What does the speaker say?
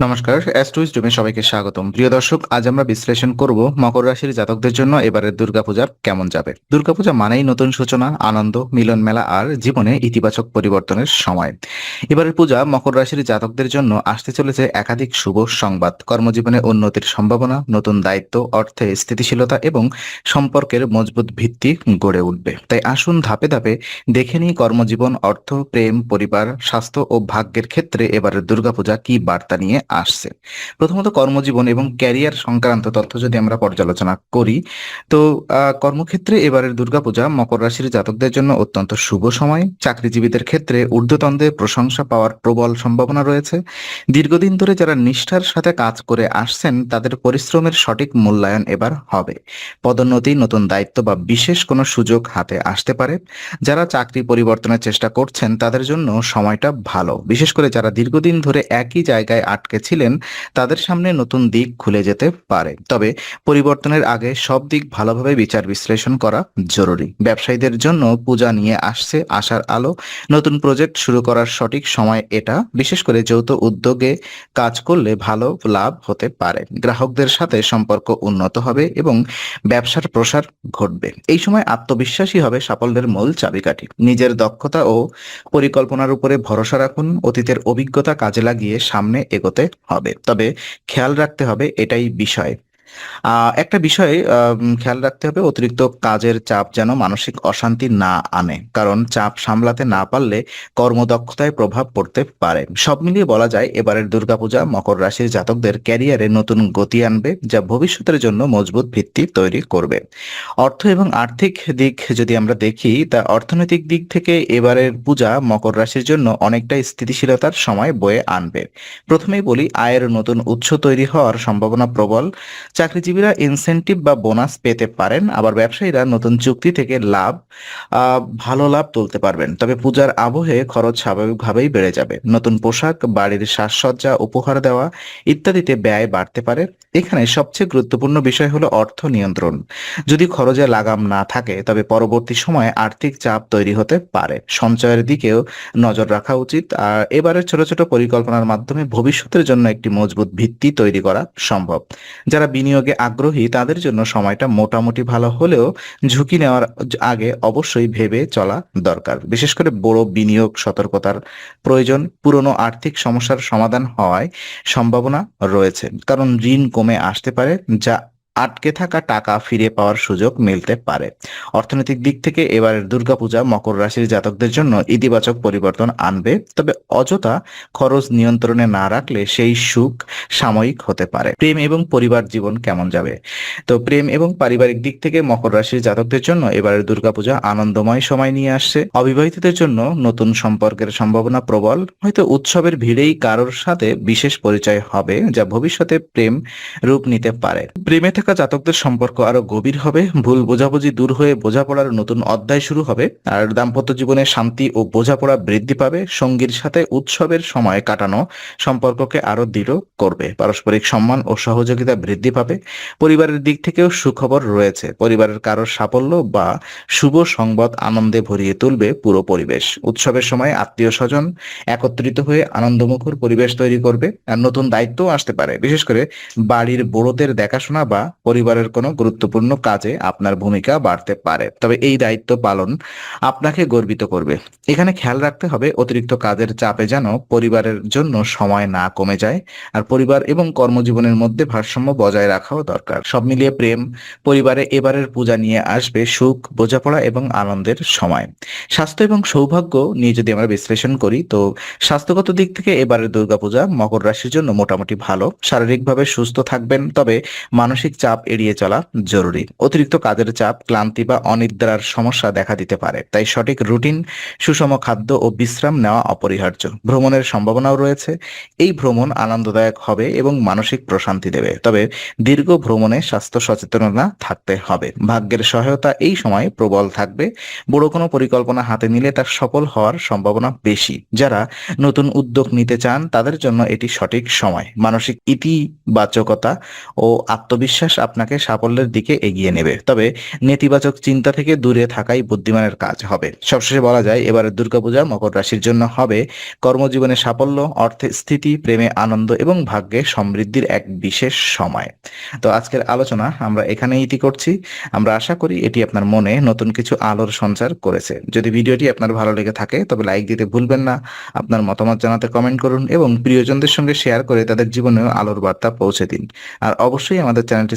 নমস্কার অ্যাস্ট্রোইস ডোমে সবাইকে স্বাগতম। প্রিয় দর্শক, আজ আমরা বিশ্লেষণ করব মকর রাশির জাতকদের জন্য এবারের দুর্গাপূজা কেমন যাবে। দুর্গাপূজা মানেই নতুন সূচনা, আনন্দ, মিলন মেলা আর জীবনে ইতিবাচক পরিবর্তনের সময়। এবারের পূজা মকর রাশির জাতকদের জন্য আসতে চলেছে একাধিক শুভ সংবাদ। কর্মজীবনে উন্নতির সম্ভাবনা, নতুন দায়িত্ব, অর্থে স্থিতিশীলতা এবং সম্পর্কের মজবুত ভিত্তি গড়ে উঠবে। তাই আসুন ধাপে ধাপে দেখে নিই কর্মজীবন, অর্থ, প্রেম, পরিবার, স্বাস্থ্য ও ভাগ্যের ক্ষেত্রে এবারের দুর্গাপূজা কি বার্তা নিয়ে আসছে। প্রথমত কর্মজীবন এবং ক্যারিয়ার সংক্রান্ত তথ্য যদি আমরা পর্যালোচনা করি, তো কর্মক্ষেত্রে এবারের দুর্গাপূজা মকর রাশির জাতকদের জন্য অত্যন্ত শুভ সময়। চাকরিজীবীদের ক্ষেত্রে ঊর্ধ্বতনদের প্রশংসা পাওয়ার প্রবল সম্ভাবনা রয়েছে। দীর্ঘদিন ধরে যারা নিষ্ঠার সাথে কাজ করে আসছেন, তাদের পরিশ্রমের সঠিক মূল্যায়ন এবার হবে। পদোন্নতি, নতুন দায়িত্ব বা বিশেষ কোনো সুযোগ হাতে আসতে পারে। যারা চাকরি পরিবর্তনের চেষ্টা করছেন, তাদের জন্য সময়টা ভালো। বিশেষ করে যারা দীর্ঘদিন ধরে একই জায়গায় আটকে ছিলেন, তাদের সামনে নতুন দিক খুলে যেতে পারে। তবে পরিবর্তনের আগে সব দিক ভালোভাবে বিচার বিশ্লেষণ করা জরুরি। ব্যবসায়ীদের জন্য পূজা নিয়ে আসছে আশার আলো। নতুন প্রজেক্ট শুরু করার সঠিক সময় এটা। বিশেষ করে যৌথ উদ্যোগে কাজ করলে ভালো লাভ হতে পারে। গ্রাহকদের সাথে সম্পর্ক উন্নত হবে এবং ব্যবসার প্রসার ঘটবে। এই সময় আত্মবিশ্বাসী হবে সাফল্যের মূল চাবিকাঠি। নিজের দক্ষতা ও পরিকল্পনার উপরে ভরসা রাখুন। অতীতের অভিজ্ঞতা কাজে লাগিয়ে সামনে এগোতে হবে। তবে খেয়াল রাখতে হবে এটাই বিষয়। একটা বিষয় খেয়াল রাখতে হবে, অতিরিক্ত কাজের চাপ যেন মানসিক অশান্তি না আনে। কারণ চাপ সামলাতে না পারলে কর্মদক্ষতায় প্রভাব পড়তে পারে। সব মিলিয়ে বলা যায়, এবারের দুর্গাপূজা মকর রাশির জাতকদের ক্যারিয়ারে নতুন গতি আনবে, যা ভবিষ্যতের জন্য মজবুত ভিত্তি তৈরি করবে। অর্থ এবং আর্থিক দিক যদি আমরা দেখি, তা অর্থনৈতিক দিক থেকে এবারের পূজা মকর রাশির জন্য অনেকটা স্থিতিশীলতার সময় বয়ে আনবে। প্রথমেই বলি, আয়ের নতুন উৎস তৈরি হওয়ার সম্ভাবনা প্রবল। চাকরিজীবীরা ইনসেনটিভ বা বোনাস পেতে পারেন, আবার ব্যবসায়ীরা নতুন চুক্তি থেকে লাভ ভালো লাভ তুলতে পারবেন। তবে পূজার আবহে খরচ স্বাভাবিকভাবেই বেড়ে যাবে। নতুন পোশাক, বাড়ির সাজসজ্জা, উপহার দেওয়া ইত্যাদিতে ব্যয় বাড়তে পারে। এখানে সবচেয়ে গুরুত্বপূর্ণ বিষয় হলো অর্থ নিয়ন্ত্রণ। যদি খরচে লাগাম না থাকে, তবে পরবর্তী সময়ে আর্থিক চাপ তৈরি হতে পারে। সঞ্চয়ের দিকেও নজর রাখা উচিত। আর এবারের ছোট ছোট পরিকল্পনার মাধ্যমে ভবিষ্যতের জন্য একটি মজবুত ভিত্তি তৈরি করা সম্ভব। যারা বিনিয়োগে আগ্রহী, তাদের জন্য সময়টা মোটামুটি ভালো হলেও ঝুঁকি নেওয়ার আগে অবশ্যই ভেবে চলা দরকার। বিশেষ করে বড় বিনিয়োগ সতর্কতার প্রয়োজন, পুরনো আর্থিক সমস্যার সমাধান হওয়ায় সম্ভাবনা রয়েছে। কারণ ঋণ কমে আসতে পারে, যা আটকে থাকা টাকা ফিরে পাওয়ার সুযোগ মিলতে পারে। অর্থনৈতিক দিক থেকে এবারের দুর্গাপূজা মকর রাশির জাতকদের জন্য ইতিবাচক পরিবর্তন আনবে, তবে অযথা খরচ নিয়ন্ত্রণে না রাখলে সেই সুখ সাময়িক হতে পারে। প্রেম এবং পরিবার জীবন কেমন যাবে? তো প্রেম এবং পারিবারিক দিক থেকে মকর রাশির জাতকদের জন্য এবারের দুর্গাপূজা আনন্দময় সময় নিয়ে আসছে। অবিবাহিতদের জন্য নতুন সম্পর্কের সম্ভাবনা প্রবল, হয়তো উৎসবের ভিড়েই কারোর সাথে বিশেষ পরিচয় হবে, যা ভবিষ্যতে প্রেম রূপ নিতে পারে। প্রেমে থাকা জাতকদের সম্পর্ক আরও গভীর হবে, ভুল বোঝাবুঝি দূর হয়ে বোঝাপড়ার নতুন অধ্যায় শুরু হবে, আর দাম্পত্য জীবনে শান্তি ও বোঝাপড়া বৃদ্ধি পাবে, সঙ্গীর সাথে উৎসবের সময় কাটানো সম্পর্ককে আরও দৃঢ় করবে, পারস্পরিক সম্মান ও সহযোগিতা বৃদ্ধি পাবে, পরিবারের দিক থেকেও সুখবর রয়েছে, পরিবারের কারোর সাফল্য বা শুভ সংবাদ আনন্দে ভরিয়ে তুলবে পুরো পরিবেশ, উৎসবের সময় আত্মীয় স্বজন একত্রিত হয়ে আনন্দমুখর পরিবেশ তৈরি করবে, আর নতুন দায়িত্বও আসতে পারে, বিশেষ করে বাড়ির বড়দের দেখাশোনা বা পরিবারের কোনো গুরুত্বপূর্ণ কাজে আপনার ভূমিকা বাড়তে পারে। তবে এই দায়িত্ব পালন আপনাকে গর্বিত করবে। এখানে খেয়াল রাখতে হবে, অতিরিক্ত কাজের চাপে যেন পরিবারের জন্য সময় না কমে যায় আর পরিবার এবং কর্মজীবনের মধ্যে ভারসাম্য বজায় রাখাও দরকার। সব মিলিয়ে প্রেম পরিবারে এবারের পূজা নিয়ে আসবে সুখ, বোঝাপড়া এবং আনন্দের সময়। স্বাস্থ্য এবং সৌভাগ্য নিয়ে যদি আমরা বিশ্লেষণ করি, তো স্বাস্থ্যগত দিক থেকে এবারের দুর্গাপূজা মকর রাশির জন্য মোটামুটি ভালো। শারীরিকভাবে সুস্থ থাকবেন, তবে মানসিক চাপ এড়িয়ে চলা জরুরি। অতিরিক্ত কাজের চাপ, ক্লান্তি বা অনিদ্রার সমস্যা দেখা দিতে পারে। তাই সঠিক রুটিন, সুষম খাদ্য ও বিশ্রাম নেওয়া অপরিহার্য। ভ্রমণের সম্ভাবনাও রয়েছে। এই ভ্রমণ আনন্দদায়ক হবে এবং মানসিক প্রশান্তি দেবে। তবে দীর্ঘ ভ্রমণে স্বাস্থ্য সচেতনতা থাকতে হবে। ভাগ্যের সহায়তা এই সময় প্রবল থাকবে। বড় কোনো পরিকল্পনা হাতে নিলে তার সফল হওয়ার সম্ভাবনা বেশি। যারা নতুন উদ্যোগ নিতে চান, তাদের জন্য এটি সঠিক সময়। মানসিক ইতিবাচকতা ও আত্মবিশ্বাস আপনাকে সাফল্যের দিকে এগিয়ে নেবে। তবে নেতিবাচক চিন্তা থেকে দূরে থাকাই বুদ্ধিমানের কাজ হবে। সবশেষে বলা যায়, এবারের দুর্গাপূজা মকর রাশির জন্য হবে। কর্মজীবনে সাফল্য, অর্থে স্থিতি, প্রেমে আনন্দ এবং ভাগ্যে সমৃদ্ধির এক বিশেষ সময়। তো আজকের আলোচনা আমরা এখানে ইতি করছি। আমরা আশা করি এটি আপনার মনে নতুন কিছু আলোর সঞ্চার করেছে। যদি ভিডিওটি আপনার ভালো লেগে থাকে, তবে লাইক দিতে ভুলবেন না। আপনার মতামত জানাতে কমেন্ট করুন এবং প্রিয়জনদের সঙ্গে শেয়ার করে তাদের জীবনেও আলোর বার্তা পৌঁছে দিন। আর অবশ্যই আমাদের চ্যানেলটি